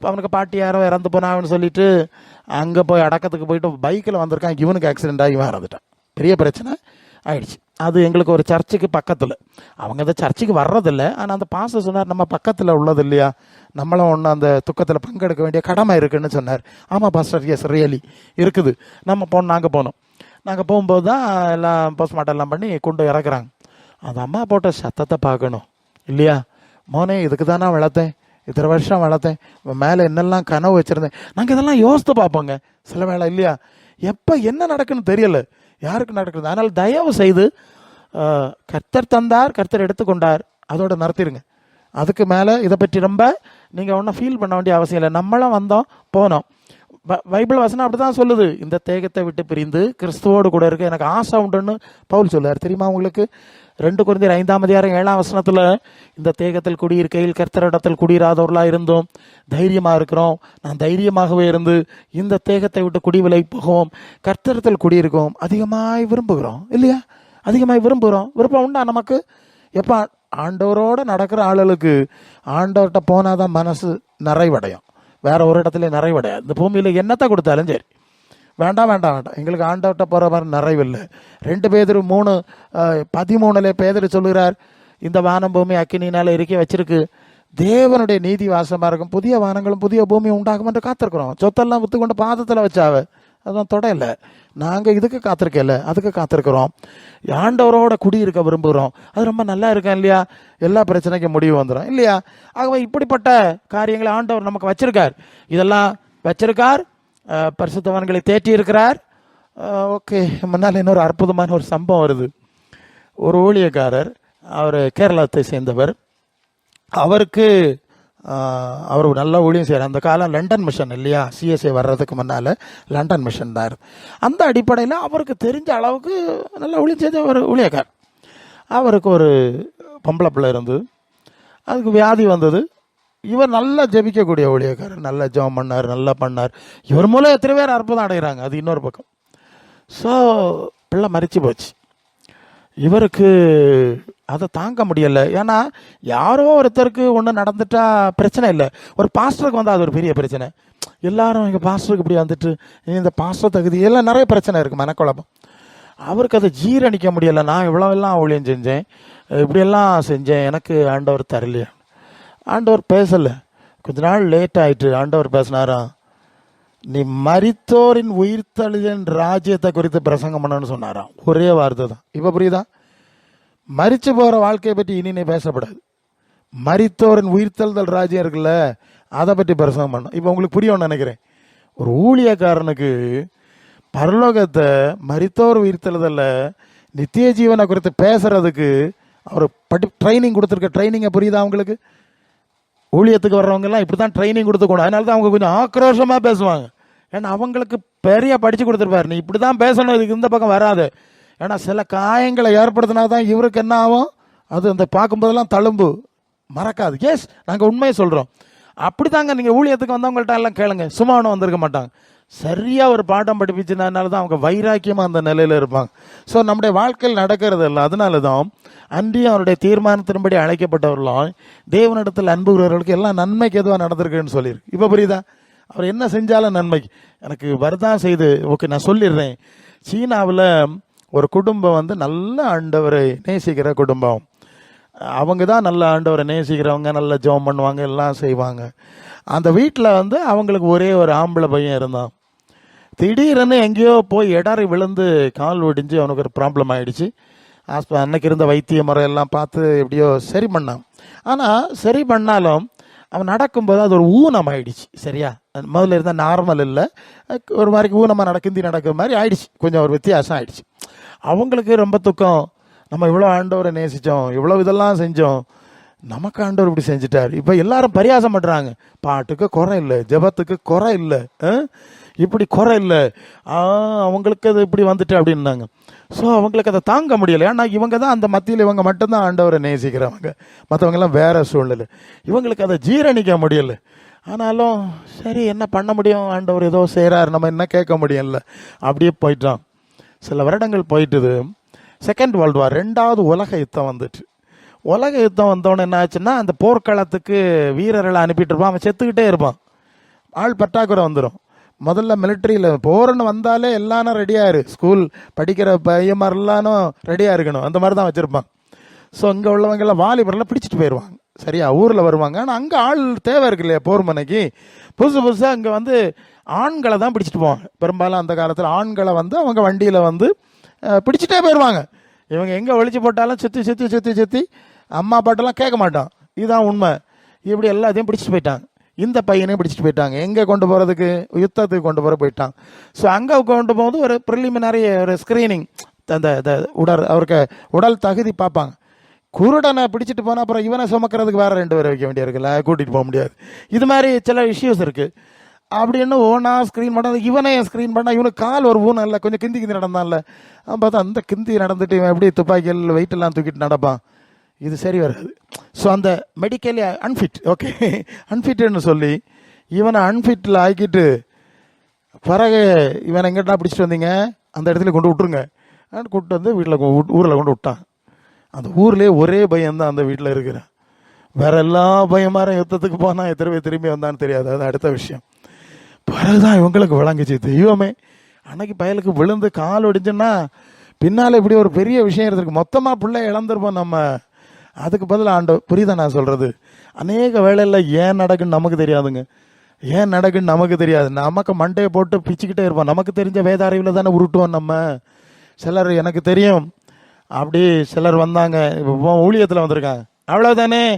அவனுக்கு பாட்டி யாரோ இறந்து போனான்னு சொல்லிட்டு அங்கே போய் அடக்கத்துக்கு போயிட்டு பைக்கில் வந்திருக்கான். இவனுக்கு ஆக்சிடென்ட் ஆகி இறந்துட்டான் பெரிய பிரச்சனை ஆயிடுச்சு. அது எங்களுக்கு ஒரு சர்ச்சுக்கு பக்கத்தில். அவங்க அந்த சர்ச்சுக்கு வர்றதில்ல. ஆனால் அந்த பாச சொன்னார் நம்ம பக்கத்தில் உள்ளது இல்லையா? நம்மளும் ஒன்று அந்த துக்கத்தில் பங்கெடுக்க வேண்டிய கடமை இருக்குன்னு சொன்னார். ஆமாம் பாஸ்டர் எஸ் ரியலி இருக்குது. நம்ம போனோம் நாங்கள் போனோம். நாங்கள் போகும்போது தான் எல்லாம் போஸ்ட்மார்ட்டம் எல்லாம் பண்ணி கொண்டு இறக்குறாங்க. அந்த அம்மா போட்ட சத்தத்தை பார்க்கணும். இல்லையா? மோனே இதுக்கு தானே வளர்த்தேன். இத்தனை வருஷம் வளர்த்தேன். மேலே என்னெல்லாம் கனவு வச்சுருந்தேன். நாங்கள் இதெல்லாம் யோசித்து பார்ப்போங்க. சில வேளை இல்லையா? எப்போ என்ன நடக்குன்னு தெரியல. யாருக்கு நடக்குது? அதனால் தயவு செய்து கர்த்தர் தந்தார் கர்த்தர் எடுத்துக்கொண்டார். அதோட நிறுத்திடுங்க அதுக்கு மேலே இதை பற்றி ரொம்ப நீங்கள் ஒன்றும் ஃபீல் பண்ண வேண்டிய அவசியம் இல்லை. நம்மளும் வந்தோம் போனோம். பைபிள் வசனம் அப்படி தான் சொல்லுது. இந்த தேகத்தை விட்டு பிரிந்து கிறிஸ்துவோடு கூட இருக்க எனக்கு ஆசை உண்டுன்னு பவுல் சொல்லுவார் தெரியுமா உங்களுக்கு? ரெண்டு குழந்தையர் ஐந்தாம் அதிகாரம் ஏழாம் வசனத்தில் இந்த தேகத்தில் குடியிருக்கையில் கர்த்தரிடத்தில் குடியிராதவர்களாக இருந்தோம். தைரியமாக இருக்கிறோம். நான் தைரியமாகவே இருந்து இந்த தேகத்தை விட்டு குடிவிலை போகவும் கர்த்தரத்தில் குடியிருக்கோம் அதிகமாக விரும்புகிறோம். இல்லையா? அதிகமாக விரும்புகிறோம். விருப்பம் உண்டா நமக்கு? எப்போ ஆண்டவரோடு நடக்கிற ஆளுகளுக்கு ஆண்டவர்கிட்ட போனால் தான் மனசு நிறைவடையும். வேற ஒரு இடத்துல நிறைவடையாது. இந்த பூமியில் என்னத்தை கொடுத்தாலும் சரி. வேண்டாம் வேண்டாம் வேண்டாம். எங்களுக்கு ஆண்டவர்கிட்ட போகிற மாதிரி நிறைவில்லை. ரெண்டு பேர் மூணு பதிமூணுல பேதர் சொல்லுகிறார் இந்த வானம் பூமி அக்கினினால இறுக்கி வச்சிருக்கு. தேவனுடைய நீதி வாசமாக இருக்கும். புதிய வானங்களும் புதிய பூமியும் உண்டாகும் என்று காத்திருக்கிறோம். சொத்தெல்லாம் ஒத்துக்கொண்டு கொண்டு பாதத்தில் வச்சாவ. அதெல்லாம் தொடையில்லை. நாங்கள் இதுக்கு காத்திருக்கல அதுக்கு காத்திருக்கிறோம். ஆண்டவரோட குடியிருக்க விரும்புகிறோம் அது ரொம்ப நல்லா இருக்கேன் இல்லையா? எல்லா பிரச்சனைக்கும் முடிவு வந்துடும் இல்லையா? ஆகவே இப்படிப்பட்ட காரியங்களை ஆண்டவர் நமக்கு வச்சிருக்கார். இதெல்லாம் வச்சிருக்கார். பரிசுத்தவான்களை தேற்றி இருக்கிறார். ஓகே முன்னால் இன்னொரு அற்புதமான ஒரு சம்பவம் வருது. ஒரு ஊழியக்காரர் அவர் கேரளத்தை சேர்ந்தவர். அவருக்கு அவர் நல்ல ஊழியம் செய்கிறார் அந்த காலம் லண்டன் மிஷன் இல்லையா? சிஎஸ்ஐ வர்றதுக்கு முன்னால் லண்டன் மிஷன் தான் அந்த அடிப்படையில் அவருக்கு தெரிஞ்ச அளவுக்கு நல்ல ஊழியம் செய்த ஒரு ஊழியக்கார். அவருக்கு ஒரு பொம்பளை பிள்ளை இருந்து அதுக்கு வியாதி வந்தது. இவர் நல்லா ஜெபிக்கக்கூடிய ஊழியக்காரர் நல்லா ஜெபம் பண்ணார் நல்லா பண்ணார். இவர் மூலம் எத்தனை பேர் அற்புதம் அடைகிறாங்க. அது இன்னொரு பக்கம். ஸோ பிள்ளை மறிச்சு போச்சு. இவருக்கு அதை தாங்க முடியலை. ஏன்னா யாரோ ஒருத்தருக்கு ஒன்று நடந்துட்டா பிரச்சனை இல்லை. ஒரு பாஸ்டருக்கு வந்தால் அது ஒரு பெரிய பிரச்சனை. எல்லாரும் எங்கள் பாஸ்டருக்கு இப்படி வந்துட்டு இந்த பாஸ்டர் தகுதி எல்லாம் நிறைய பிரச்சனை இருக்குது மனக்குழப்பம். அவருக்கு அதை ஜீரணிக்க முடியலை. நான் இவ்வளோவெல்லாம் ஊழியம் செஞ்சேன். இப்படியெல்லாம் செஞ்சேன். எனக்கு ஆண்டவர் தரலையே. ஆண்டவர் பேசலை. கொஞ்ச நாள் லேட் ஆகிட்டு ஆண்டவர் பேசினாராம். நீ மரித்தோரின் உயிர்த்தெழுதலின் ராஜ்யத்தை குறித்து பிரசங்கம் பண்ணணும்னு சொன்னாராம். ஒரே வார்த்தை தான். இப்போ புரியுதா? மறித்து போகிற வாழ்க்கையை பற்றி இனி நீ பேசப்படாது. மரித்தோரின் உயிர்த்தழுதல் ராஜ்யம் இருக்குல்ல அதை பற்றி பிரசங்கம் பண்ணணும். இப்போ உங்களுக்கு புரியும்னு நினைக்கிறேன். ஒரு ஊழியக்காரனுக்கு பரலோகத்தை மரித்தோர் உயிர்த்தெழுதல்ல நித்திய ஜீவனை குறித்து பேசுறதுக்கு அவர் படி ட்ரைனிங் கொடுத்துருக்க ட்ரைனிங்கை புரியுதா அவங்களுக்கு ஊழியத்துக்கு வர்றவங்க எல்லாம் இப்படி தான் ட்ரைனிங் கொடுத்துக்கணும் அதனால தான் அவங்க கொஞ்சம் ஆக்ரோஷமாக பேசுவாங்க. ஏன்னா அவங்களுக்கு பெரிய படித்து கொடுத்துருப்பாரு. நீ இப்படி தான் பேசணும் இதுக்கு இந்த பக்கம் வராது. ஏன்னா சில காயங்களை ஏற்படுத்தினா தான் இவருக்கு என்ன ஆகும்? அது அந்த பார்க்கும்போதெல்லாம் தழும்பு. மறக்காது. எஸ் நாங்கள் உண்மையை சொல்கிறோம் அப்படி தாங்க நீங்கள் ஊழியத்துக்கு வந்தவங்கள்ட்ட எல்லாம் கேளுங்க. சும்மா ஒன்று வந்திருக்க மாட்டாங்க. சரியாக ஒரு பாடம் படிப்பிச்சதுனால தான் அவங்க வைராக்கியமாக அந்த நிலையில் இருப்பாங்க. ஸோ நம்முடைய வாழ்க்கையில் நடக்கிறது இல்லை அதனால தான் அன்றியும் அவருடைய தீர்மானத்தின்படி அழைக்கப்பட்டவர்களும் தேவனிடத்தில் அன்புகிறவர்களுக்கு எல்லாம் நன்மைக்கு எதுவாக நடந்திருக்குன்னு சொல்லியிருக்கு. இப்போ புரியுதா? அவர் என்ன செஞ்சாலும் நன்மைக்கு. எனக்கு வரதான் செய்து ஓகே நான் சொல்லிடுறேன். சீனாவில் ஒரு குடும்பம் வந்து நல்ல ஆண்டவரை நேசிக்கிற குடும்பம். அவங்க தான் நல்ல ஆண்டவரை நேசிக்கிறவங்க நல்ல ஜெபம் பண்ணுவாங்க எல்லாம் செய்வாங்க. அந்த வீட்டில் வந்து அவங்களுக்கு ஒரே ஒரு ஆம்பளை பையன் இருந்தான். திடீர்னு எங்கேயோ போய் இடறி விழுந்து கால் ஒடிஞ்சு அவனுக்கு ஒரு ப்ராப்ளம் ஆகிடுச்சு ஆஸ்ப அன்னைக்கு இருந்த வைத்திய முறையெல்லாம் பார்த்து எப்படியோ சரி பண்ணான். ஆனால் சரி பண்ணாலும் அவன் நடக்கும்போது அது ஒரு ஊனம் ஆயிடுச்சு சரியா? முதல்ல இருந்தால் நார்மல் இல்லை. ஒரு மாதிரி ஊனமாக நடக்குந்தி நடக்கிற மாதிரி ஆயிடுச்சு. கொஞ்சம் ஒரு வித்தியாசம் ஆயிடுச்சு. அவங்களுக்கு ரொம்ப துக்கம். நம்ம இவ்வளோ ஆண்டவரை நேசித்தோம் இவ்வளோ இதெல்லாம் செஞ்சோம். நமக்கு ஆண்டவர் இப்படி செஞ்சுட்டார். இப்போ எல்லாரும் பரியாசம் பண்ணுறாங்க பாட்டுக்கு குறை இல்லை ஜெபத்துக்கு குறை இல்லை ஆ? இப்படி குறை இல்லை. அவங்களுக்கு அது இப்படி வந்துட்டு அப்படின்னாங்க. ஸோ அவங்களுக்கு அதை தாங்க முடியலை. ஏன்னா இவங்க தான் அந்த மத்தியில் இவங்க மட்டும்தான் ஆண்டவரை நேசிக்கிறவங்க. மற்றவங்கெல்லாம் வேறு சூழ்நிலை. இவங்களுக்கு அதை ஜீரணிக்க முடியலை. ஆனாலும் சரி என்ன பண்ண முடியும்? ஆண்டவர் ஏதோ செய்கிறாரு நம்ம என்ன கேட்க முடியல அப்படியே போயிட்டான். சில வருடங்கள் போயிட்டுது. செகண்ட் வேர்ல்டு வார் ரெண்டாவது உலக யுத்தம் வந்துட்டு. உலக யுத்தம் வந்தோடனே என்ன ஆச்சுன்னா அந்த போர்க்களத்துக்கு வீரர்களை அனுப்பிட்டு இருப்பான். அவன் செத்துக்கிட்டே இருப்பான். ஆள் பற்றாக்குறை வந்துடும் முதல்ல மிலிட்ரியில் போர்னு வந்தாலே எல்லாரும் ரெடியாக ஸ்கூல் படிக்கிற பையன் மாதிரிலானும் ரெடியாக இருக்கணும். அந்த மாதிரி தான் வச்சுருப்பான். ஸோ இங்கே உள்ளவங்கெல்லாம் வாலிபரெல்லாம் பிடிச்சிட்டு போயிடுவாங்க சரியா? ஊரில் வருவாங்க. ஆனால் அங்கே ஆள் தேவை இருக்கு இல்லையா போர் மனைக்கு? புதுசு புதுசாக அங்கே வந்து ஆண்களை தான் பிடிச்சிட்டு போவாங்க. பெரும்பாலும் அந்த காலத்தில் ஆண்களை வந்து அவங்க வண்டியில் வந்து பிடிச்சிட்டே போயிடுவாங்க இவங்க எங்கே ஒழிச்சு போட்டாலும் சுற்றி சுற்றி சுற்றி சுற்றி அம்மா பாட்டெல்லாம் கேட்க மாட்டோம் இதுதான் உண்மை. இப்படி எல்லாத்தையும் பிடிச்சிட்டு போயிட்டாங்க. இந்த பையனையும் பிடிச்சிட்டு போயிட்டாங்க. எங்கே கொண்டு போகிறதுக்கு யுத்தத்துக்கு கொண்டு போகிற போயிட்டாங்க. ஸோ அங்கே கொண்டு போகும்போது ஒரு ப்ரிலிமினரி ஒரு ஸ்க்ரீனிங் அந்த உடல் அவருக்கு உடல் தகுதி பார்ப்பாங்க. குருடனை பிடிச்சிட்டு போனால் அப்புறம் இவனை சுமக்கிறதுக்கு வேறு ரெண்டு பேரை வைக்க வேண்டியிருக்குல்ல கூட்டிகிட்டு போக முடியாது. இது மாதிரி சில இஷ்யூஸ் இருக்குது அப்படின்னு ஓனா ஸ்க்ரீன் பண்ண இவனே ஸ்க்ரீன் பண்ணால் இவனுக்கு கால் ஒரு ஊனம் இல்லை கொஞ்சம் கிந்தி கிந்தி நடந்தான்ல. பார்த்தா அந்த கிந்தி நடந்துட்டு இவன் எப்படி துப்பாக்கியில் வெயிட்டெல்லாம் தூக்கிட்டு நடப்பான். இது சரி வராது. ஸோ அந்த மெடிக்கலி அன்ஃபிட் ஓகே அன்ஃபிட்டுன்னு சொல்லி இவனை அன்ஃபிட்டில் ஆக்கிட்டு பிறகு இவனை எங்கிட்டா பிடிச்சிட்டு வந்தீங்க? அந்த இடத்துல கொண்டு விட்ருங்க கூப்பிட்டு வந்து வீட்டில் ஊரில் கொண்டு விட்டான். அந்த ஊர்லேயே ஒரே பையன் அந்த வீட்டில் இருக்கிறான். வேற எல்லா பையன்மாரும் யுத்தத்துக்கு போனால் எத்தனை பேர் திரும்பி வந்தான்னு தெரியாது. அது அடுத்த விஷயம். பிறகுதான் இவங்களுக்கு விளங்குச்சு. தெய்வமே அன்னைக்கு பயலுக்கு விழுந்து கால் ஒடிஞ்சுன்னா பின்னால் இப்படி ஒரு பெரிய விஷயம் இருந்திருக்கு. மொத்தமாக பிள்ளை இழந்திருப்போம் நம்ம. அதுக்கு பதில் ஆண்டவர் புரியுதா நான் சொல்கிறது அநேக வேலையில் ஏன் நடக்குன்னு நமக்கு தெரியாதுங்க. ஏன் நடக்குன்னு நமக்கு தெரியாது. நமக்கு மண்டையை போட்டு பிச்சுக்கிட்டே இருப்போம். நமக்கு தெரிஞ்ச வேத அறிவில் தானே உருட்டுவோம் நம்ம. சிலர் எனக்கு தெரியும். அப்படி சிலர் வந்தாங்க. இப்போ ஊழியத்தில் வந்திருக்காங்க. அவ்வளோதானே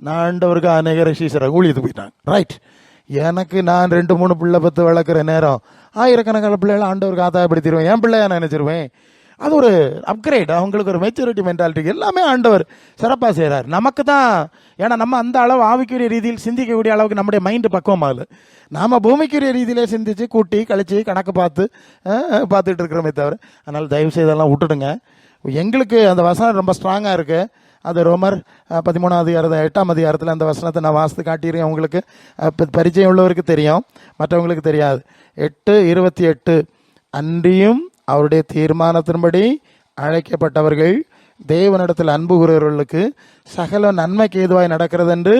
நான் ஆண்டவருக்கு அநேக சீசரை ஊழியத்துக்கு போயிட்டாங்க. ரைட் எனக்கு நான் ரெண்டு மூணு பிள்ளை பத்து வளர்க்குற நேரம். ஆயிரக்கணக்கான பிள்ளைகளை ஆண்டவருக்கு ஆதாயப்படுத்திடுவேன். என் பிள்ளையா நான் நினச்சிருவேன். அது ஒரு அப்கிரேட் அவங்களுக்கு ஒரு மெச்சூரிட்டி மென்டாலிட்டி எல்லாமே ஆண்டவர் சிறப்பாக செய்கிறார் நமக்கு தான் ஏன்னா நம்ம அந்த அளவு ஆவிக்குரிய ரீதியில் சிந்திக்கக்கூடிய அளவுக்கு நம்முடைய மைண்டு பக்குவமாகல நாம் பூமிக்குரிய ரீதியிலே சிந்திச்சு கூட்டி கழித்து கணக்கு பார்த்து பார்த்துட்டு இருக்கிறோமே தவிர அதனால் தயவு செய்தெல்லாம் விட்டுடுங்க. எங்களுக்கு அந்த வசனம் ரொம்ப ஸ்ட்ராங்காக இருக்குது அது ரோமர் பதிமூணாம் அதிகாரத்தை எட்டாம் அதிகாரத்தில் அந்த வசனத்தை நான் வாசித்து காட்டியிருக்கேன். உங்களுக்கு பரிச்சயம் உள்ளவருக்கு தெரியும். மற்றவங்களுக்கு தெரியாது. எட்டு இருபத்தி எட்டு. அன்றியும் அவருடைய தீர்மானத்தின்படி அழைக்கப்பட்டவர்கள் தேவனிடத்தில் அன்பு கூறுகிறவர்களுக்கு சகல நன்மைக்கு ஏதுவாய் நடக்கிறது என்று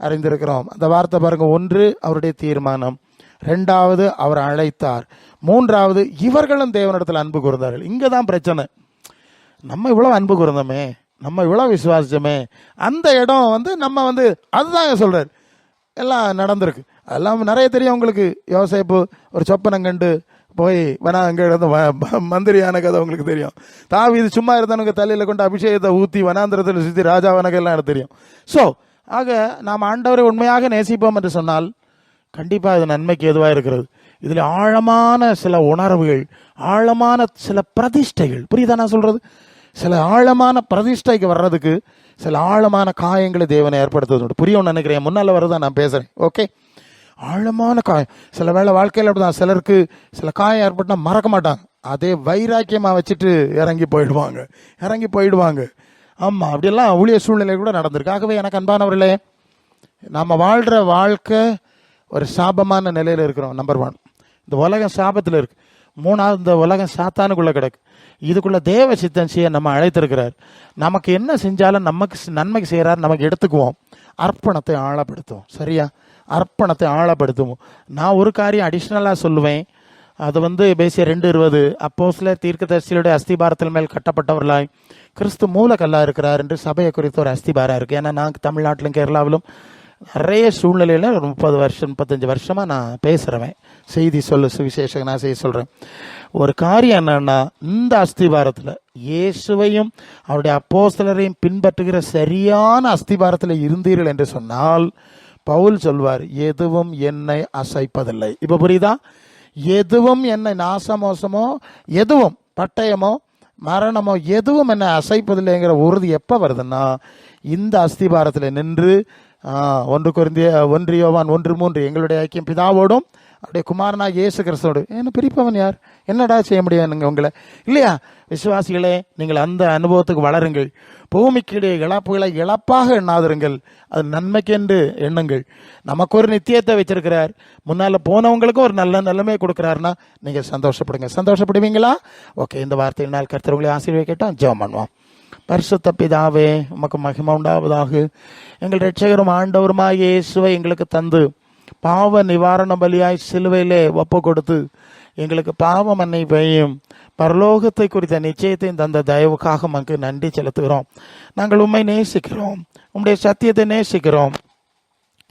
அறிந்திருக்கிறோம். அந்த வார்த்தை பாருங்க ஒன்று அவருடைய தீர்மானம் ரெண்டாவது அவர் அழைத்தார் மூன்றாவது இவர்களும் தேவனிடத்தில் அன்பு கூர்ந்தார்கள். இங்கே தான் பிரச்சனை. நம்ம இவ்வளோ அன்பு கூர்ந்தோமே நம்ம இவ்வளோ விசுவாசிச்சோமே அந்த இடம் வந்து நம்ம வந்து அதுதாங்க சொல்கிறார் எல்லாம் நடந்திருக்கு. அதெல்லாம் நிறைய தெரியும் உங்களுக்கு. யோசிப்பு ஒரு சொப்பனம் கண்டு போய் வேணா அங்கே இருந்து வ- மந்திரியான கதை உங்களுக்கு தெரியும். தாவி இது சும்மா இருந்தவனுக்கு தலையில் கொண்டு அபிஷேகத்தை ஊற்றி வனாந்திரத்தில் சுற்றி ராஜாவனக்கு எல்லாம் எனக்கு தெரியும். ஸோ ஆக நாம் ஆண்டவரை உண்மையாக நேசிப்போம் என்று சொன்னால் கண்டிப்பாக அது நன்மைக்கு எதுவாக இருக்கிறது. இதில் ஆழமான சில உணர்வுகள் ஆழமான சில பிரதிஷ்டைகள் புரியுதா நான் சொல்கிறது சில ஆழமான பிரதிஷ்டைக்கு வர்றதுக்கு சில ஆழமான காயங்களை தேவனை ஏற்படுத்துவது உண்டு. புரியும் நினைக்கிறேன் முன்னால் வரதான் நான் பேசுகிறேன் ஓகே ஆழமான காயம் சில வேளை வாழ்க்கையில் அப்படிதான். சிலருக்கு சில காயம் ஏற்பட்டால் மறக்க மாட்டாங்க. அதே வைராக்கியமாக வச்சுட்டு இறங்கி போயிடுவாங்க. இறங்கி போயிடுவாங்க. ஆமாம் அப்படியெல்லாம் ஊழிய சூழ்நிலை கூட நடந்திருக்கு. ஆகவே எனக்கு அன்பானவர்களே நம்ம வாழ்கிற வாழ்க்கை ஒரு சாபமான நிலையில் இருக்கிறோம் நம்பர் ஒன் இந்த உலகம் சாபத்தில் இருக்கு. மூணாவது இந்த உலகம் சாத்தானுக்குள்ளே கிடக்கு. இதுக்குள்ளே தேவ சித்தம் செய்ய நம்ம அழைத்திருக்கிறார். நமக்கு என்ன செஞ்சாலும் நமக்கு நன்மைக்கு செய்கிறார் நமக்கு எடுத்துக்குவோம். அர்ப்பணத்தை ஆழப்படுத்துவோம். சரியா? அர்ப்பணத்தை ஆழப்படுத்துவோம் நான் ஒரு காரியம் அடிஷ்னலாக சொல்லுவேன். அது வந்து பேசிய ரெண்டு இருபது. அப்போ சில தீர்க்கதரிசியுடைய அஸ்திபாரத்தில் மேல் கட்டப்பட்டவர்களாய் கிறிஸ்து மூலக்கல்லாக இருக்கிறார் என்று சபையை குறித்த ஒரு அஸ்திபாரம் இருக்குது ஏன்னா நான் தமிழ்நாட்டிலும் கேரளாவிலும் நிறைய சூழ்நிலையில் ஒரு முப்பது வருஷம் முப்பத்தஞ்சு வருஷமாக நான் பேசுகிறவன் செய்தி சொல்லு சுவிசேஷம் நான் செய்ய சொல்கிறேன் ஒரு காரியம் என்னென்னா இந்த அஸ்திபாரத்தில் இயேசுவையும் அவருடைய அப்போஸ்தலரையும் பின்பற்றுகிற சரியான அஸ்திபாரத்தில் இருந்தீர்கள் என்று சொன்னால் பவுல் சொல்வார் எதுவும் என்னை அசைப்பதில்லை. இப்போ புரியுதா? எதுவும் என்னை நாசமோசமோ எதுவும் பட்டயமோ மரணமோ எதுவும் என்னை அசைப்பதில்லைங்கிற உறுதி எப்போ வருதுன்னா இந்த அஸ்திபாரத்தில் நின்று ஒன்று குருந்திய ஒன்று யோவான் ஒன்று மூன்று எங்களுடைய ஐக்கியம் பிதாவோடும் அப்படியே குமாரனா இயேசு கிறிஸ்தோடு என்ன பிரிப்பவன் யார்? என்னடா செய்ய முடியும் நீங்கள் உங்களை? இல்லையா விசுவாசிகளே நீங்கள் அந்த அனுபவத்துக்கு வளருங்கள். பூமிக்கிடையே இழப்புகளை இழப்பாக எண்ணாதிருங்கள். அது நன்மைக்கென்று எண்ணுங்கள். நமக்கு ஒரு நித்தியத்தை வச்சிருக்கிறார் முன்னால் போனவங்களுக்கும் ஒரு நல்ல நிலைமை கொடுக்குறாருன்னா நீங்கள் சந்தோஷப்படுங்க. சந்தோஷப்படுவீங்களா? ஓகே இந்த வார்த்தையினால் கர்த்தர் உங்களை ஆசீர்வதிக்கட்டும் ஜெபம் பண்ணுவோம். பரிசுத்த பிதாவே உமக்கு மகிமை உண்டாவதாக. எங்கள் ரட்சகரும் ஆண்டவருமாக இயேசுவை எங்களுக்கு தந்து பாவ நிவாரண பலியாய் சிலுவையிலே ஒப்பு கொடுத்து எங்களுக்கு பாவ மன்னிப்பையும் பரலோகத்தை குறித்த நிச்சயத்தையும் தந்த தயவுக்காக உமக்கு நன்றி செலுத்துகிறோம். நாங்கள் உண்மை நேசிக்கிறோம். உம்முடைய சத்தியத்தை நேசிக்கிறோம்.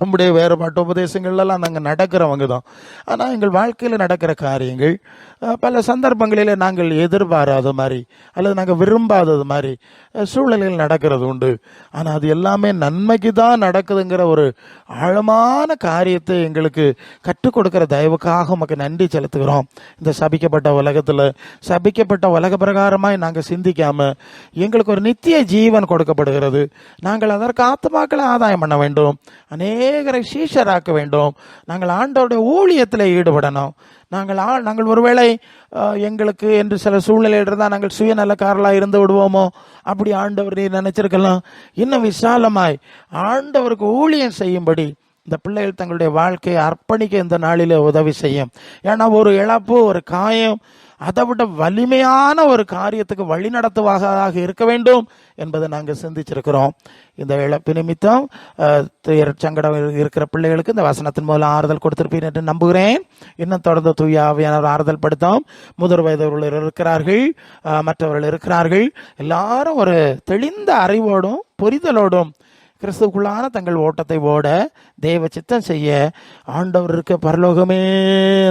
நம்முடைய வேறுபாட்டு உபதேசங்கள்லாம் நாங்கள் நடக்கிறவங்க தான். ஆனால் எங்கள் வாழ்க்கையில் நடக்கிற காரியங்கள் பல சந்தர்ப்பங்களில் நாங்கள் எதிர்பாராத மாதிரி அல்லது நாங்கள் விரும்பாதது மாதிரி சூழ்நிலையில் நடக்கிறது உண்டு. ஆனால் அது எல்லாமே நன்மைக்கு தான் நடக்குதுங்கிற ஒரு ஆழமான காரியத்தை எங்களுக்கு கற்றுக் கொடுக்கிற தயவுக்காக உமக்கு நன்றி செலுத்துகிறோம். இந்த சபிக்கப்பட்ட உலகத்தில் சபிக்கப்பட்ட உலக பிரகாரமாய் நாங்கள் சிந்திக்காமல் எங்களுக்கு ஒரு நித்திய ஜீவன் கொடுக்கப்படுகிறது. நாங்கள் அதற்கு ஆத்மாக்களை ஆதாயம் பண்ண வேண்டும். அநேகரை சீஷராக்க வேண்டும். நாங்கள் ஆண்டவருடைய ஊழியத்தில் ஈடுபடணும். நாங்கள் ஆ நாங்கள் ஒருவேளை எங்களுக்கு என்று சில சூழ்நிலையில் இருந்தால் நாங்கள் சுயநலக்காரலாக இருந்து விடுவோமோ? அப்படி ஆண்டவர் நீர் நினைச்சிருக்கலாம். இன்னும் விசாலமாய் ஆண்டவருக்கு ஊழியம் செய்யும்படி இந்த பிள்ளைகள் தங்களுடைய வாழ்க்கையை அர்ப்பணிக்க இந்த நாளில் உதவி செய்யும். ஏன்னா ஒரு இழப்பு ஒரு காயம் அதை விட வலிமையான ஒரு காரியத்துக்கு வழி நடத்துவாக இருக்க வேண்டும் என்பதை நாங்கள் சிந்திச்சிருக்கிறோம். இந்த இழப்பு நிமித்தம் சங்கடம் இருக்கிற பிள்ளைகளுக்கு இந்த வசனத்தின் மூலம் ஆறுதல் கொடுத்திருப்பீர் என்று நம்புகிறேன். இன்னும் தொடர்ந்து தூயாவியானவர் ஆறுதல் படுத்தோம் முதல் வயதவர்கள் இருக்கிறார்கள் மற்றவர்கள் இருக்கிறார்கள். எல்லாரும் ஒரு தெளிந்த அறிவோடும் புரிதலோடும் கிறிஸ்துக்குள்ளான தங்கள் ஓட்டத்தை ஓட தேவ சித்தம் செய்ய ஆண்டவர் இருக்க பரலோகமே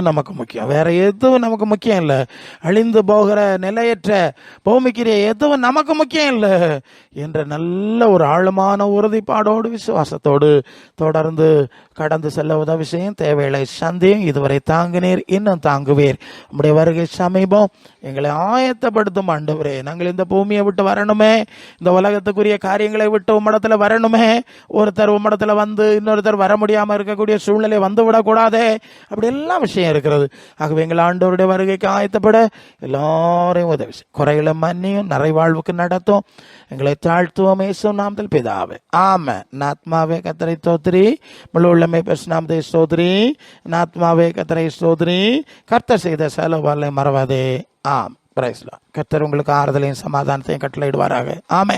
நமக்கு முக்கியம். வேற எதுவும் நமக்கு முக்கியம் இல்லை. அழிந்து போகிற நிலையற்ற பௌமிக்கிற எதுவும் நமக்கு முக்கியம் இல்லை என்ற நல்ல ஒரு ஆழமான உறுதிப்பாடோடு விசுவாசத்தோடு தொடர்ந்து கடந்து செல்ல உதவி செய்யும் தேவைகளை சந்தையும் இதுவரை தாங்கினீர் இன்னும் தாங்குவீர். நம்முடைய வருகை சமீபம் எங்களை ஆயத்தப்படுத்தும் ஆண்டவரே. நாங்கள் இந்த பூமியை விட்டு வரணுமே. இந்த உலகத்துக்குரிய காரியங்களை விட்டு உம்மிடத்தில் வரணுமே. ஆண்டவரே ஒருத்தர் உம்மிடத்தில் வந்து இன்னொருத்தர் வர முடியாமல் இருக்கக்கூடிய சூழ்நிலை வந்து விடக்கூடாதே அப்படி எல்லாம் விஷயம் இருக்கிறது. ஆகவே எங்கள் ஆண்டவருடைய வருகைக்கு ஆயத்தப்பட எல்லாரையும் உதவி குறைகளை மன்னியும் நிறைவாழ்வுக்கு நடத்தும். எங்களை தாழ்த்துவோம் இயேசு நாமத்தில் பிதாவே. ஆம நாத்மாவே கத்தரை ஸ்தோத்ரி முழு உள்ளமை பேசினாமதே ஸ்தோத்ரி நாத்மாவே கத்தரை ஸ்தோத்ரி கர்த்தர் செய்த செலவாலை மறவாதே. ஆம். பிரைஸ்லாம் கர்த்தர் உங்களுக்கு ஆறுதலையும் சமாதானத்தையும் கட்டளையிடுவாராக. ஆமே